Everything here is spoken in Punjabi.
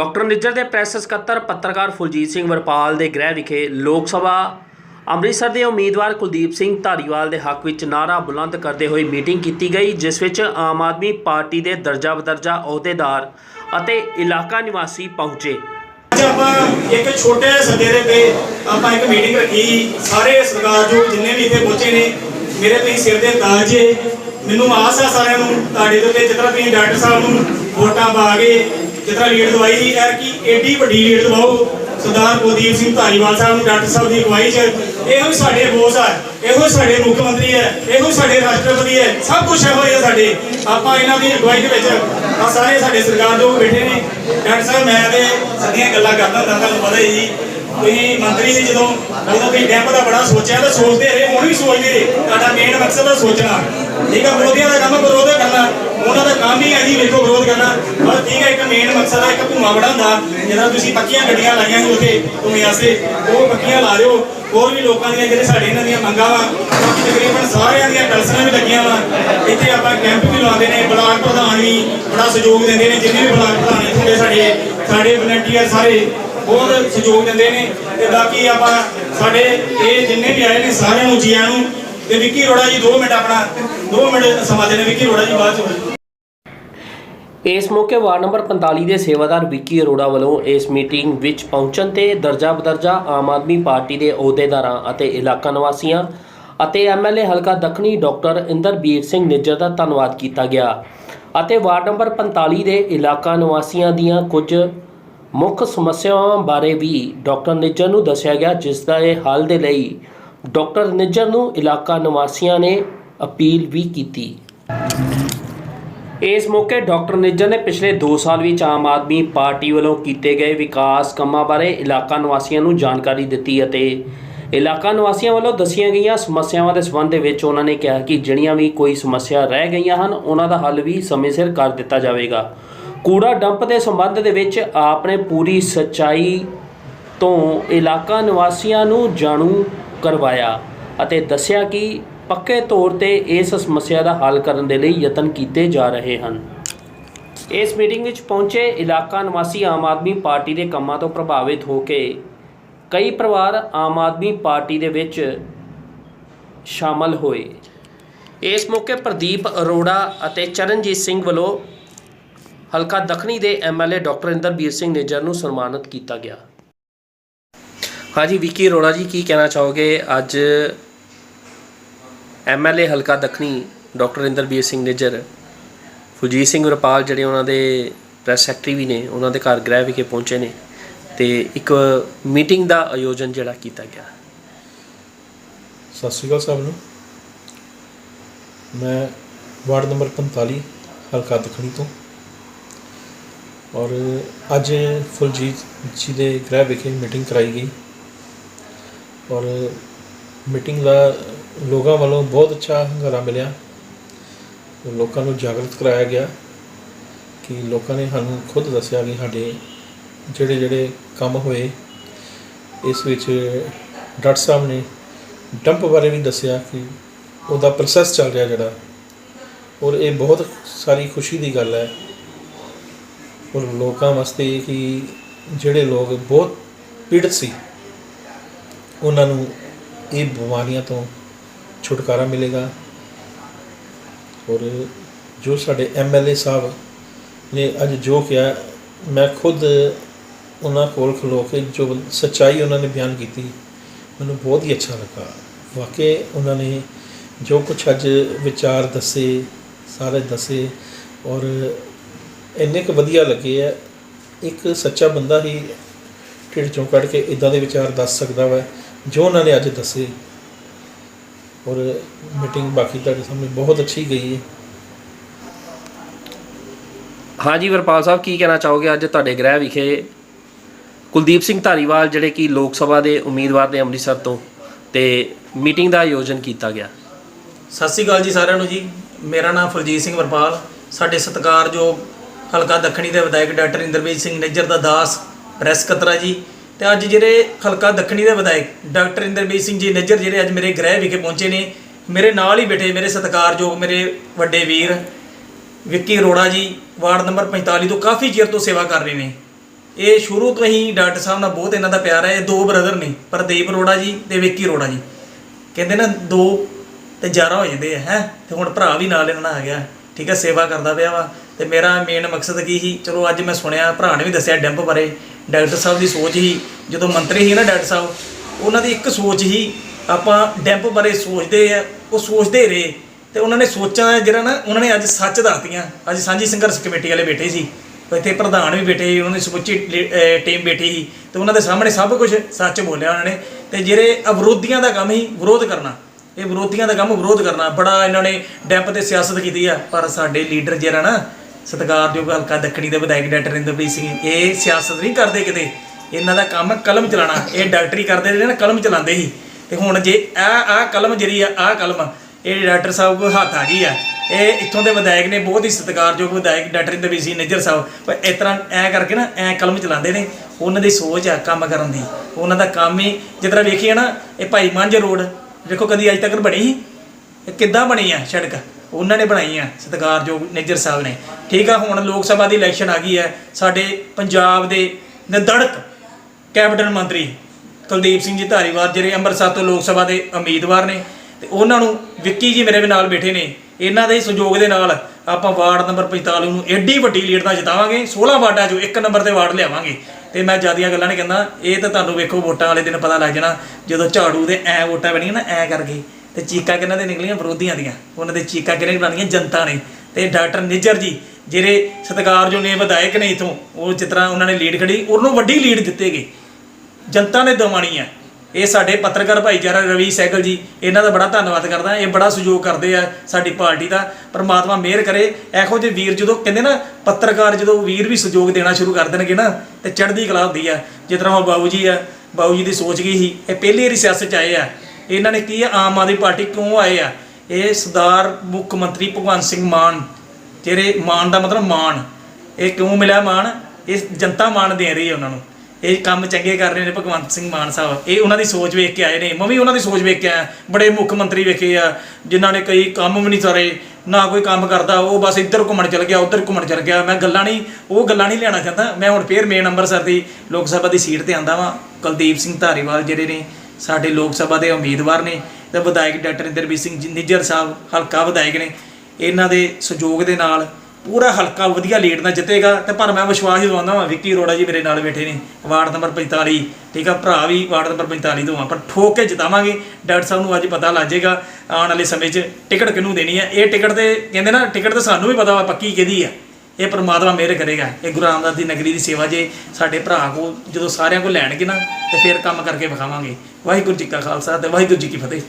ਡਾਕਟਰ ਨਿੱਜਰ ਦੇ ਪ੍ਰੈਸ ਸਕੱਤਰ ਪੱਤਰਕਾਰ ਫੁਲਜੀਤ ਸਿੰਘ ਵਰਪਾਲ ਦੇ ਗ੍ਰਹਿ ਵਿਖੇ ਲੋਕ ਸਭਾ, ਅੰਮ੍ਰਿਤਸਰ ਦੇ ਉਮੀਦਵਾਰ ਕੁਲਦੀਪ ਸਿੰਘ ਧਾਰੀਵਾਲ ਦੇ ਹੱਕ ਵਿੱਚ ਨਾਰਾ ਬੁਲੰਦ ਕਰਦੇ ਹੋਏ ਮੀਟਿੰਗ ਕੀਤੀ ਗਈ, ਜਿਸ ਵਿੱਚ ਆਮ ਆਦਮੀ ਪਾਰਟੀ ਦੇ ਦਰਜਾ ਬਦਰਜਾ ਅਹੁਦੇਦਾਰ ਅਤੇ ਇਲਾਕਾ ਨਿਵਾਸੀ ਪਹੁੰਚੇ। ਅੱਜ ਆਪਾਂ ਇੱਕ ਛੋਟੇ ਸੱਦੇ ਦੇ ਆਪਾਂ ਇੱਕ ਮੀਟਿੰਗ ਰੱਖੀ। ਸਾਰੇ ਸਰਕਾਰ ਜੋ ਜਿੰਨੇ ਵੀ ਇੱਥੇ ਪਹੁੰਚੇ ਨੇ, ਮੇਰੇ ਤੁਸੀਂ ਸਿਰ ਦੇ ਤਾਜ ਮੈਨੂੰ ਆਸ ਆ ਸਾਰਿਆਂ ਨੂੰ, ਤੁਹਾਡੇ ਦੇ ਉੱਤੇ ਜਿਤਨਾ ਤੁਸੀਂ ਡਾਕਟਰ ਸਾਹਿਬ ਨੂੰ ਵੋਟਾਂ ਪਾ ਕੇ ਜਿਤਨਾ ਲੀਡ ਦਵਾਈ ਯਾਰ ਕਿ ਏਡੀ ਵੱਡੀ ਲੀਡ ਦਵਾਓ, ਸਰਦਾਰ ਕੁਲਦੀਪ ਸਿੰਘ ਧਾਰੀਵਾਲ ਸਾਹਿਬ ਨੂੰ, ਡਾਕਟਰ ਸਾਹਿਬ ਦੀ ਅਗਵਾਈ 'ਚ। ਇਹੋ ਹੀ ਸਾਡੇ ਬੋਸ ਆ, ਇਹੋ ਹੀ ਸਾਡੇ ਮੁੱਖ ਮੰਤਰੀ ਹੈ ਇਹੋ ਹੀ ਸਾਡੇ ਰਾਸ਼ਟਰਪਤੀ ਹੈ ਸਭ ਕੁਝ ਇਹੋ ਹੀ ਹੈ ਸਾਡੇ। ਆਪਾਂ ਇਹਨਾਂ ਦੀ ਅਗਵਾਈ ਦੇ ਵਿੱਚ ਆ ਸਾਰੇ ਸਾਡੇ ਸਰਕਾਰ ਜੋ ਬੈਠੇ ਨੇ। ਡਾਕਟਰ ਸਾਹਿਬ, ਮੈਂ ਤੇ ਸਦੀਆਂ ਗੱਲਾਂ ਕਰਦਾ ਹੁੰਦਾ ਤੁਹਾਨੂੰ ਪਤਾ ਹੀ ਜੀ ਤੁਸੀਂ ਮੰਤਰੀ ਸੀ ਜਦੋਂ ਉਦੋਂ ਤੁਸੀਂ ਡੈਮ ਦਾ ਬੜਾ ਸੋਚਿਆ ਤਾਂ ਸੋਚਦੇ ਰਹੇ, ਹੁਣ ਵੀ ਸੋਚਦੇ ਰਹੇ। ਤੁਹਾਡਾ ਮੇਨ ਮਕਸਦ ਹੈ ਸੋਚਣਾ। ਠੀਕ ਹੈ ਵਿਰੋਧੀਆਂ ਦਾ ਕੰਮ ਵਿਰੋਧ ਕਰਨਾ। ਉਹਨਾਂ ਦਾ ਕੰਮ ਹੀ ਹੈ ਜੀ ਵੇਖੋ ਵਿਰੋਧ ਕਰਨਾ। ਪਰ ਠੀਕ ਹੈ ਇੱਕ ਮੇਨ ਮਕਸਦ ਹੈ ਇੱਕ ਧੂੰਆਂ ਬੜਾ ਜਿਹੜਾ ਤੁਸੀਂ ਪੱਕੀਆਂ ਗੱਡੀਆਂ ਲਾਈਆਂ ਸੀ ਉੱਥੇ ਧੂਏ ਵਾਸਤੇ, ਉਹ ਪੱਕੀਆਂ ਲਾ ਦਿਓ ਹੋਰ ਵੀ ਲੋਕਾਂ ਦੀਆਂ ਜਿਹੜੇ ਸਾਡੇ ਇਹਨਾਂ ਦੀਆਂ ਮੰਗਾਂ ਵਾ ਬਾਕੀ ਤਕਰੀਬਨ ਸਾਰਿਆਂ ਦੀਆਂ ਟਲਸਨਾਂ ਵੀ ਲੱਗੀਆਂ ਵਾ। ਇੱਥੇ ਆਪਾਂ ਕੈਂਪ ਵੀ ਲਾਉਂਦੇ ਨੇ, ਬਲਾਕ ਪ੍ਰਧਾਨ ਵੀ ਬੜਾ ਸਹਿਯੋਗ ਦਿੰਦੇ ਨੇ, ਜਿੰਨੇ ਵੀ ਬਲਾਕ ਪ੍ਰਧਾਨ ਇੱਥੇ ਸਾਡੇ ਸਾਡੇ ਵਲੰਟੀਅਰ ਸਾਰੇ। ਬਹੁਤ ਸਹਿਯੋਗ ਦਿੰਦੇ ਨੇ ਤੇ ਬਾਕੀ ਆਪਾਂ ਸਾਡੇ ਇਹ ਜਿੰਨੇ ਵੀ ਆਏ ਨੇ ਸਾਰਿਆਂ ਨੂੰ ਜੀ ਨੂੰ ਤੇ ਵਿੱਕੀ ਰੋੜਾ ਜੀ 2 ਮਿੰਟ ਆਪਣਾ 2 ਮਿੰਟ ਸਮਾਂ ਦੇ ਵਿੱਕੀ ਰੋੜਾ ਜੀ, ਬਾਅਦ ਚ। ਇਸ ਮੌਕੇ ਵਾਰਡ ਨੰਬਰ 45 ਦੇ ਸੇਵਾਦਾਰ ਵਿੱਕੀ ਅਰੋੜਾ ਵੱਲੋਂ ਇਸ ਮੀਟਿੰਗ ਵਿੱਚ ਪਹੁੰਚਣ ਤੇ ਦਰਜਾ ਬਦਰਜਾ ਆਮ ਆਦਮੀ ਪਾਰਟੀ ਦੇ ਅਹੁਦੇਦਾਰਾਂ ਅਤੇ ਇਲਾਕਾ ਨਿਵਾਸੀਆਂ ਅਤੇ ਐਮਐਲਏ ਹਲਕਾ ਦੱਖਣੀ ਡਾਕਟਰ ਇੰਦਰਬੀਰ ਸਿੰਘ ਨਿੱਜਰ ਦਾ ਧੰਨਵਾਦ ਕੀਤਾ ਗਿਆ। ਅਤੇ ਵਾਰਡ ਨੰਬਰ 45 ਦੇ ਇਲਾਕਾ ਨਿਵਾਸੀਆਂ ਦੀਆਂ ਕੁਝ ਮੁੱਖ ਸਮੱਸਿਆਵਾਂ ਬਾਰੇ ਵੀ ਡਾਕਟਰ ਨਿੱਜਰ ਨੂੰ ਦੱਸਿਆ ਗਿਆ, ਜਿਸ ਦਾ ਇਹ ਹੱਲ ਦੇ ਲਈ ਡਾਕਟਰ ਨਿੱਜਰ ਨੂੰ ਇਲਾਕਾ ਨਿਵਾਸੀਆਂ ਨੇ ਅਪੀਲ ਵੀ ਕੀਤੀ। ਇਸ ਮੌਕੇ ਡਾਕਟਰ ਨਿੱਜਰ ਨੇ ਪਿਛਲੇ 2 ਸਾਲ ਵਿੱਚ ਆਮ ਆਦਮੀ ਪਾਰਟੀ ਵੱਲੋਂ ਕੀਤੇ ਗਏ ਵਿਕਾਸ ਕੰਮਾਂ ਬਾਰੇ ਇਲਾਕਾ ਨਿਵਾਸੀਆਂ ਨੂੰ ਜਾਣਕਾਰੀ ਦਿੱਤੀ ਅਤੇ ਇਲਾਕਾ ਨਿਵਾਸੀਆਂ ਵੱਲੋਂ ਦੱਸੀਆਂ ਗਈਆਂ ਸਮੱਸਿਆਵਾਂ ਦੇ ਸੰਬੰਧ ਵਿੱਚ ਉਹਨਾਂ ਨੇ ਕਿਹਾ ਕਿ ਜਿਹੜੀਆਂ ਵੀ ਕੋਈ ਸਮੱਸਿਆ ਰਹਿ ਗਈਆਂ ਹਨ, ਉਹਨਾਂ ਦਾ ਹੱਲ ਵੀ ਸਮੇਂ ਸਿਰ ਕਰ ਦਿੱਤਾ ਜਾਵੇਗਾ। ਕੂੜਾ ਡੰਪ ਦੇ ਸੰਬੰਧ ਦੇ ਵਿੱਚ ਆਪ ਨੇ ਪੂਰੀ ਸੱਚਾਈ ਤੋਂ ਇਲਾਕਾ ਨਿਵਾਸੀਆਂ ਨੂੰ ਜਾਣੂ ਕਰਵਾਇਆ ਅਤੇ ਦੱਸਿਆ ਕਿ ਪੱਕੇ ਤੌਰ ਤੇ ਇਸ ਸਮੱਸਿਆ ਦਾ ਹੱਲ ਕਰਨ ਦੇ ਲਈ ਯਤਨ ਕੀਤੇ ਜਾ ਰਹੇ ਹਨ। ਇਸ ਮੀਟਿੰਗ ਵਿੱਚ ਪਹੁੰਚੇ ਇਲਾਕਾ ਨਿਵਾਸੀ ਆਮ ਆਦਮੀ ਪਾਰਟੀ ਦੇ ਕੰਮਾਂ ਤੋਂ ਪ੍ਰਭਾਵਿਤ ਹੋ ਕੇ ਕਈ ਪਰਿਵਾਰ ਆਮ ਆਦਮੀ ਪਾਰਟੀ ਦੇ ਵਿੱਚ ਸ਼ਾਮਲ ਹੋਏ। ਇਸ ਮੌਕੇ ਪ੍ਰਦੀਪ ਅਰੋੜਾ ਅਤੇ ਚਰਨਜੀਤ ਸਿੰਘ ਵੱਲੋਂ ਹਲਕਾ ਦੱਖਣੀ ਦੇ ਐਮਐਲਏ ਡਾਕਟਰ ਇੰਦਰਬੀਰ ਸਿੰਘ ਨਿੱਜਰ ਨੂੰ ਸਨਮਾਨਿਤ ਕੀਤਾ ਗਿਆ। ਹਾਂਜੀ, ਵਿੱਕੀ ਅਰੋੜਾ ਜੀ, ਕੀ ਕਹਿਣਾ ਚਾਹੋਗੇ? ਅੱਜ ਐਮਐਲਏ ਹਲਕਾ ਦੱਖਣੀ ਡਾਕਟਰ ਇੰਦਰਬੀਰ ਸਿੰਘ ਨੇਜਰ ਫੁਜੀਤ ਸਿੰਘ ਰਪਾਲ ਜਿਹੜੇ ਉਹਨਾਂ ਦੇ ਪ੍ਰੈਸ ਸੈਕਟਰੀ ਵੀ ਨੇ, ਉਹਨਾਂ ਦੇ ਘਰ ਗ੍ਰਹਿ ਵਿਖੇ ਪਹੁੰਚੇ ਨੇ ਤੇ ਇੱਕ ਮੀਟਿੰਗ ਦਾ ਆਯੋਜਨ ਜਿਹੜਾ ਕੀਤਾ ਗਿਆ। ਸਤਿ ਸ਼੍ਰੀ ਅਕਾਲ ਸਭ ਨੂੰ। ਮੈਂ ਵਾਰਡ ਨੰਬਰ 45 ਹਲਕਾ ਦੱਖਣੀ ਤੋਂ। ਔਰ ਅੱਜ ਫੁਲਜੀਤ ਜੀ ਦੇ ਗ੍ਰਹਿ ਵਿਖੇ ਮੀਟਿੰਗ ਕਰਾਈ ਗਈ। ਔਰ ਮੀਟਿੰਗ ਦਾ ਲੋਕਾਂ ਵੱਲੋਂ ਬਹੁਤ ਅੱਛਾ ਹੰਗਾਰਾ ਮਿਲਿਆ। ਲੋਕਾਂ ਨੂੰ ਜਾਗਰਤ ਕਰਾਇਆ ਗਿਆ ਕਿ ਲੋਕਾਂ ਨੇ ਸਾਨੂੰ ਖੁਦ ਦੱਸਿਆ ਕਿ ਸਾਡੇ ਜਿਹੜੇ ਜਿਹੜੇ ਕੰਮ ਹੋਏ, ਇਸ ਵਿੱਚ ਡਾਕਟਰ ਸਾਹਿਬ ਨੇ ਡੰਪ ਬਾਰੇ ਵੀ ਦੱਸਿਆ ਕਿ ਉਹਦਾ ਪ੍ਰੋਸੈਸ ਚੱਲ ਰਿਹਾ ਜਿਹੜਾ। ਔਰ ਇਹ ਬਹੁਤ ਸਾਰੀ ਖੁਸ਼ੀ ਦੀ ਗੱਲ ਹੈ ਔਰ ਲੋਕਾਂ ਵਾਸਤੇ ਕਿ ਜਿਹੜੇ ਲੋਕ ਬਹੁਤ ਪੀੜਤ ਸੀ, ਉਹਨਾਂ ਨੂੰ ਇਹ ਬਿਮਾਰੀਆਂ ਤੋਂ ਛੁਟਕਾਰਾ ਮਿਲੇਗਾ। ਔਰ ਜੋ ਸਾਡੇ ਐਮਐਲਏ ਸਾਹਿਬ ਨੇ ਅੱਜ ਜੋ ਕਿਹਾ, ਮੈਂ ਖੁਦ ਉਹਨਾਂ ਕੋਲ ਖਲੋ ਕੇ ਜੋ ਸੱਚਾਈ ਉਹਨਾਂ ਨੇ ਬਿਆਨ ਕੀਤੀ, ਮੈਨੂੰ ਬਹੁਤ ਹੀ ਅੱਛਾ ਲੱਗਾ। ਵਾਕਈ ਉਹਨਾਂ ਨੇ ਜੋ ਕੁਝ ਅੱਜ ਵਿਚਾਰ ਦੱਸੇ, ਸਾਰੇ ਦੱਸੇ, ਔਰ ਇੰਨੇ ਕੁ ਵਧੀਆ ਲੱਗੇ ਆ ਇੱਕ ਸੱਚਾ ਬੰਦਾ ਹੀ ਢਿੱਡ ਚੋਂ ਕੱਢ ਕੇ ਇਦਾਂ ਦੇ ਵਿਚਾਰ ਦੱਸ ਸਕਦਾ ਵਾ ਜੋ ਉਹਨਾਂ ਨੇ ਅੱਜ ਦੱਸੇ। ਔਰ ਮੀਟਿੰਗ ਬਾਕੀ ਤੁਹਾਡੇ ਸਾਹਮਣੇ ਬਹੁਤ ਅੱਛੀ ਗਈ ਹੈ ਹਾਂਜੀ ਵਰਪਾਲ ਸਾਹਿਬ ਕੀ ਕਹਿਣਾ ਚਾਹੋਗੇ ਅੱਜ ਤੁਹਾਡੇ ਗ੍ਰਹਿ ਵਿਖੇ? ਕੁਲਦੀਪ ਸਿੰਘ ਧਾਰੀਵਾਲ ਜਿਹੜੇ ਕਿ ਲੋਕ ਸਭਾ ਦੇ ਉਮੀਦਵਾਰ ਨੇ ਅੰਮ੍ਰਿਤਸਰ ਤੋਂ ਤੇ ਮੀਟਿੰਗ ਦਾ ਆਯੋਜਨ ਕੀਤਾ ਗਿਆ। ਸਤਿ ਸ਼੍ਰੀ ਅਕਾਲ ਜੀ ਸਾਰਿਆਂ ਨੂੰ ਜੀ। ਮੇਰਾ ਨਾਮ ਫਰਜੀਤ ਸਿੰਘ ਵਰਪਾਲ। ਸਾਡੇ ਸਤਿਕਾਰਯੋਗ ਹਲਕਾ ਦੱਖਣੀ ਦੇ ਵਿਧਾਇਕ ਡਾਕਟਰ ਇੰਦਰਬੀਰ ਸਿੰਘ ਨਿੱਜਰ ਦਾ ਦਾਸ ਪ੍ਰੈਸ ਕਤਰਾ ਜੀ। ਤੇ ਅੱਜ ਜਿਹੜੇ ਹਲਕਾ ਦੱਖਣੀ ਦੇ ਵਿਧਾਇਕ ਡਾਕਟਰ ਇੰਦਰਬੀਰ ਸਿੰਘ ਜੀ ਨਿੱਜਰ ਜਿਹੜੇ ਅੱਜ ਮੇਰੇ ਗ੍ਰਹਿ ਵਿਖੇ ਪਹੁੰਚੇ ਨੇ, ਮੇਰੇ ਨਾਲ ਹੀ ਬੈਠੇ ਮੇਰੇ ਸਤਿਕਾਰਯੋਗ ਮੇਰੇ ਵੱਡੇ ਵੀਰ ਵਿੱਕੀ ਅਰੋੜਾ ਜੀ, ਵਾਰਡ ਨੰਬਰ 45 ਤੋਂ ਕਾਫੀ ਚਿਰ ਤੋਂ ਸੇਵਾ ਕਰ ਰਹੇ ਨੇ। ਇਹ ਸ਼ੁਰੂ ਤੋਂ ਹੀ ਡਾਕਟਰ ਸਾਹਿਬ ਨਾਲ ਬਹੁਤ ਇਹਨਾਂ ਦਾ ਪਿਆਰ ਹੈ, ਇਹ ਦੋ ਬ੍ਰਦਰ ਨੇ, ਪ੍ਰਦੀਪ ਅਰੋੜਾ ਜੀ ਤੇ ਵਿੱਕੀ ਅਰੋੜਾ ਜੀ। ਕਹਿੰਦੇ ਨਾ ਦੋ ਤੇ 11 ਹੋ ਜਾਂਦੇ ਆ, ਹੈ? ਤੇ ਹੁਣ ਭਰਾ ਵੀ ਨਾਲ ਇਹਨਾਂ ਦਾ ਆ ਗਿਆ ਠੀਕ ਹੈ, ਸੇਵਾ ਕਰਦਾ ਪਿਆ ਵਾ। ਤੇ ਮੇਰਾ ਮੇਨ ਮਕਸਦ ਕੀ ਸੀ? ਚਲੋ ਅੱਜ ਮੈਂ ਸੁਣਿਆ, ਭਰਾ ਨੇ ਵੀ ਦੱਸਿਆ ਡੈਂਪ ਬਾਰੇ। ਡਾਕਟਰ ਸਾਹਿਬ ਦੀ ਸੋਚ ਹੀ, ਜਦੋਂ ਮੰਤਰੀ ਸੀ ਨਾ ਡਾਕਟਰ ਸਾਹਿਬ, ਉਹਨਾਂ ਦੀ ਇੱਕ ਸੋਚ ਹੀ, ਆਪਾਂ ਡੈਂਪ ਬਾਰੇ ਸੋਚਦੇ ਆ, ਉਹ ਸੋਚਦੇ ਰਹੇ। ਤੇ ਉਹਨਾਂ ਨੇ ਸੋਚਾਂ ਜਿਹੜਾ ਨਾ, ਉਹਨਾਂ ਨੇ ਅੱਜ ਸੱਚ ਦੱਸਤੀਆਂ। ਅੱਜ ਸਾਂਝੀ ਸੰਘਰਸ਼ ਕਮੇਟੀ ਵਾਲੇ ਬੈਠੇ ਸੀ। ਇੱਥੇ ਪ੍ਰਧਾਨ ਵੀ ਬੈਠੇ ਸੀ, ਉਹਨਾਂ ਦੀ ਸਮੁੱਚੀ ਟੀਮ ਬੈਠੀ ਸੀ। ਤੇ ਉਹਨਾਂ ਦੇ ਸਾਹਮਣੇ ਸਭ ਕੁਝ ਸੱਚ ਬੋਲਿਆ ਉਹਨਾਂ ਨੇ। ਤੇ ਜਿਹੜੇ ਅਵਰੋਧੀਆਂ ਦਾ ਕੰਮ ਹੀ ਵਿਰੋਧ ਕਰਨਾ। ਇਹ ਵਿਰੋਧੀਆਂ ਦਾ ਕੰਮ ਵਿਰੋਧ ਕਰਨਾ। ਬੜਾ ਇਹਨਾਂ ਨੇ ਡੈਂਪ ਤੇ ਸਿਆਸਤ ਕੀਤੀ ਆ। ਪਰ ਸਾਡੇ ਲੀਡਰ ਜਿਹੜਾ ਨਾ ਸਤਿਕਾਰਯੋਗ ਹਲਕਾ ਦੱਖਣੀ ਦੇ ਵਿਧਾਇਕ ਡਾਕਟਰ ਰਿੰਦਰਪ੍ਰੀਤ ਸਿੰਘ। ਇਹ ਸਿਆਸਤ ਨਹੀਂ ਕਰਦੇ ਕਿਤੇ। ਇਹਨਾਂ ਦਾ ਕੰਮ ਹੈ ਕਲਮ ਚਲਾਣਾ ਇਹ ਡਾਕਟਰੀ ਕਰਦੇ ਰਹੇ ਨਾ ਕਲਮ ਚਲਾਉਂਦੇ ਸੀ। ਤੇ ਹੁਣ ਜੇ ਆ ਆ ਕਲਮ ਜਿਹੜੀ ਆ ਆ ਕਲਮ, ਇਹ ਡਾਕਟਰ ਸਾਹਿਬ ਕੋਲ ਹੱਥ ਆ ਗਈ ਆ। ਇਹ ਇੱਥੋਂ ਦੇ ਵਿਧਾਇਕ ਨੇ ਬਹੁਤ ਹੀ ਸਤਿਕਾਰਯੋਗ ਵਿਧਾਇਕ ਡਾਕਟਰ ਰਿੰਦਰਪ੍ਰੀਤ ਸਿੰਘ ਨਜ਼ਰ ਸਾਹਿਬ। ਪਰ ਇਸ ਤਰ੍ਹਾਂ ਐ ਕਰਕੇ ਨਾ, ਐ ਕਲਮ ਚਲਾਉਂਦੇ ਨੇ। ਉਹਨਾਂ ਦੀ ਸੋਚ ਆ ਕੰਮ ਕਰਨ ਦੀ। ਉਹਨਾਂ ਦਾ ਕੰਮ ਹੀ, ਜਿਸ ਤਰ੍ਹਾਂ ਵੇਖੀਏ ਨਾ, ਇਹ ਭਾਈ ਮਾਂਝ ਰੋਡ। ਦੇਖੋ ਕਦੀ ਅੱਜ ਤੱਕ ਬਣੀ ਸੀ। ਕਿੱਦਾਂ ਬਣੀ ਆ ਸੜਕ? ਉਹਨਾਂ ਨੇ ਬਣਾਈਆਂ ਸਤਿਕਾਰਯੋਗ ਨਿੱਜਰ ਸਾਹਿਬ ਨੇ। ਠੀਕ ਆ, ਹੁਣ ਲੋਕ ਸਭਾ ਦੀ ਇਲੈਕਸ਼ਨ ਆ ਗਈ ਹੈ। ਸਾਡੇ ਪੰਜਾਬ ਦੇ ਨਿਰਧੜਕ ਕੈਬਨਿਟ ਮੰਤਰੀ ਕੁਲਦੀਪ ਸਿੰਘ ਜੀ ਧਾਰੀਵਾਲ, ਜਿਹੜੇ ਅੰਮ੍ਰਿਤਸਰ ਤੋਂ ਲੋਕ ਸਭਾ ਦੇ ਉਮੀਦਵਾਰ ਨੇ, ਤੇ ਉਹਨਾਂ ਨੂੰ ਵਿੱਕੀ ਜੀ ਮੇਰੇ ਵੀ ਨਾਲ ਬੈਠੇ ਨੇ। ਇਹਨਾਂ ਦੇ ਸਹਿਯੋਗ ਦੇ ਨਾਲ ਆਪਾਂ ਵਾਰਡ ਨੰਬਰ 45 ਨੂੰ ਐਡੀ ਵੱਡੀ ਲੀਡ ਨਾਲ ਜਿਤਾਵਾਂਗੇ। 16 ਵਾਰਡਾਂ 'ਚੋਂ ਇੱਕ ਨੰਬਰ ਤੇ ਵਾਰਡ ਲਿਆਵਾਂਗੇ। ਤੇ ਮੈਂ ਜਿਆਦੀਆਂ ਗੱਲਾਂ ਨਹੀਂ ਕਹਿੰਦਾ, ਇਹ ਤਾਂ ਤੁਹਾਨੂੰ ਵੇਖੋ ਵੋਟਾਂ ਵਾਲੇ ਦਿਨ ਪਤਾ ਲੱਗ ਜਾਣਾ, ਜਦੋਂ ਝਾੜੂ ਦੇ ਐ ਵੋਟਾਂ ਬਣੀਆਂ ਨਾ, ਐ ਕਰਕੇ। ਤੇ ਚੀਕਾਂ ਕਿਹਨਾਂ ਦੇ ਨਿਕਲੀਆਂ? ਵਿਰੋਧੀਆਂ ਦੀਆਂ। ਉਹਨਾਂ ਦੇ ਚੀਕਾਂ ਕਿਹਨੇ ਬਣਾਈਆਂ ਜਨਤਾ ਨੇ। ਤੇ ਡਾਕਟਰ ਨਿੱਜਰ ਜੀ, ਜਿਹੜੇ ਸਤਿਕਾਰਯੋਗ ਨੇ, ਵਿਧਾਇਕ ਨੇ ਇਥੋਂ, ਉਹ ਜਿਸ ਤਰ੍ਹਾਂ ਉਹਨਾਂ ਨੇ ਲੀਡ ਖੜੀ ਉਹਨੂੰ ਵੱਡੀ ਲੀਡ ਦਿੱਤੇ ਗਏ। ਜਨਤਾ ਨੇ ਦਵਾਣੀ ਆ। ਇਹ ਸਾਡੇ ਪੱਤਰਕਾਰ ਭਾਈਚਾਰਾ ਰਵੀ ਸੈਗਲ ਜੀ, ਇਹਨਾਂ ਦਾ ਬੜਾ ਧੰਨਵਾਦ ਕਰਦਾ। ਇਹ ਬੜਾ ਸਹਿਯੋਗ ਕਰਦੇ ਆ ਸਾਡੀ ਪਾਰਟੀ ਦਾ। ਪਰਮਾਤਮਾ ਮਿਹਰ ਕਰੇ। ਇਹੋ ਜਿਹੇ ਵੀਰ ਜਦੋਂ ਕਹਿੰਦੇ ਨਾ, ਪੱਤਰਕਾਰ ਜਦੋਂ ਵੀਰ ਵੀ ਸਹਿਯੋਗ ਦੇਣਾ ਸ਼ੁਰੂ ਕਰ ਦੇਣਗੇ ਨਾ, ਤੇ ਚੜ੍ਹਦੀ ਕਲਾ ਹੁੰਦੀ ਆ। ਜਿਸ ਤਰ੍ਹਾਂ ਉਹ ਬਾਬੂ ਜੀ ਆ ਬਾਬੂ ਜੀ ਦੀ ਸੋਚ ਗਈ ਸੀ, ਇਹ ਪਹਿਲੀ ਵਾਰੀ ਸਿਆਸਤ 'ਚ ਆਏ ਆ। ਇਹਨਾਂ ਨੇ ਕੀ ਆ? ਆਮ ਆਦਮੀ ਪਾਰਟੀ ਕਿਉਂ ਆਏ ਆ? ਇਹ ਸਰਦਾਰ ਮੁੱਖ ਮੰਤਰੀ ਭਗਵੰਤ ਸਿੰਘ ਮਾਨ, ਜਿਹੜੇ ਮਾਨ ਦਾ ਮਤਲਬ ਮਾਨ ਇਹ ਕਿਉਂ ਮਿਲਿਆ ਮਾਨ ਇਹ ਜਨਤਾ ਮਾਨ ਦੇ ਰਹੀ ਹੈ ਉਹਨਾਂ ਨੂੰ। ਇਹ ਕੰਮ ਚੰਗੇ ਕਰ ਰਹੇ ਨੇ ਭਗਵੰਤ ਸਿੰਘ ਮਾਨ ਸਾਹਿਬ। ਇਹ ਉਹਨਾਂ ਦੀ ਸੋਚ ਵੇਖ ਕੇ ਆਏ ਨੇ। ਮੈਂ ਵੀ ਉਹਨਾਂ ਦੀ ਸੋਚ ਵੇਖ ਕੇ ਆਇਆ ਬੜੇ ਮੁੱਖ ਮੰਤਰੀ ਵੇਖੇ ਆ, ਜਿਨ੍ਹਾਂ ਨੇ ਕਈ ਕੰਮ ਵੀ ਨਹੀਂ ਸਾਰੇ, ਨਾ ਕੋਈ ਕੰਮ ਕਰਦਾ। ਉਹ ਬਸ ਇੱਧਰ ਘੁੰਮਣ ਚਲ ਗਿਆ, ਉੱਧਰ ਘੁੰਮਣ ਚਲ ਗਿਆ। ਮੈਂ ਗੱਲਾਂ ਨਹੀਂ, ਉਹ ਗੱਲਾਂ ਨਹੀਂ ਲੈਣਾ ਚਾਹੁੰਦਾ। ਮੈਂ ਹੁਣ ਫੇਰ ਮੇਨ ਅੰਮ੍ਰਿਤਸਰ ਦੀ ਲੋਕ ਸਭਾ ਦੀ ਸੀਟ ਤੇ ਆਂਦਾ ਵਾਂ। ਕੁਲਦੀਪ ਸਿੰਘ ਧਾਰੀਵਾਲ ਜਿਹੜੇ ਨੇ ਸਾਡੇ ਲੋਕ ਸਭਾ ਦੇ ਉਮੀਦਵਾਰ ਨੇ ਤੇ ਵਿਧਾਇਕ ਡਾਕਟਰ ਇੰਦਰਬੀਰ ਸਿੰਘ ਨਿੱਜਰ ਸਾਹਿਬ, ਹਲਕਾ ਵਿਧਾਇਕ ਨੇ, ਇਹਨਾਂ ਦੇ ਸਹਿਯੋਗ ਦੇ ਨਾਲ ਪੂਰਾ ਹਲਕਾ ਵਧੀਆ ਲੀਡ ਨਾਲ ਜਿੱਤੇਗਾ। ਤੇ ਪਰ ਮੈਂ ਵਿਸ਼ਵਾਸ ਦਿਵਾਉਂਦਾ ਹਾਂ ਵਿੱਕੀ ਅਰੋੜਾ ਜੀ ਮੇਰੇ ਨਾਲ ਬੈਠੇ ਨੇ, ਵਾਰਡ ਨੰਬਰ 45 ਠੀਕ ਆ, ਭਰਾ ਵੀ ਵਾਰਡ ਨੰਬਰ 45 ਤੋਂ ਆ, ਪਰ ਠੋਕ ਕੇ ਜਿਤਾਵਾਂਗੇ। ਡਾਕਟਰ ਸਾਹਿਬ ਨੂੰ ਅੱਜ ਪਤਾ ਲੱਗ ਜਾਏਗਾ, ਆਉਣ ਵਾਲੇ ਸਮੇਂ 'ਚ ਟਿਕਟ ਕਿਹਨੂੰ ਦੇਣੀ ਹੈ ਇਹ ਟਿਕਟ ਤੇ, ਕਹਿੰਦੇ ਨਾ, ਟਿਕਟ ਤਾਂ ਸਾਨੂੰ ਵੀ ਪਤਾ ਵਾ ਪੱਕੀ ਕਿਹਦੀ ਆ। ਇਹ ਪ੍ਰਮਾਤਮਾ ਮਿਹਰ ਕਰੇਗਾ। ਇਹ ਗੁਰੂ ਰਾਮਦਾਸ ਦੀ ਨਗਰੀ ਦੀ ਸੇਵਾ ਜੇ ਸਾਡੇ ਭਰਾ ਕੋ ਜਦੋਂ ਸਾਰਿਆਂ ਕੋ ਲੈਣਗੇ ਨਾ, ਤੇ ਫਿਰ ਕੰਮ ਕਰਕੇ ਵਿਖਾਵਾਂਗੇ। ਵਾਹਿਗੁਰੂ ਜੀ ਕਾ ਖਾਲਸਾ ਤੇ ਵਾਹਿਗੁਰੂ ਜੀ ਕੀ ਫਤਿਹ।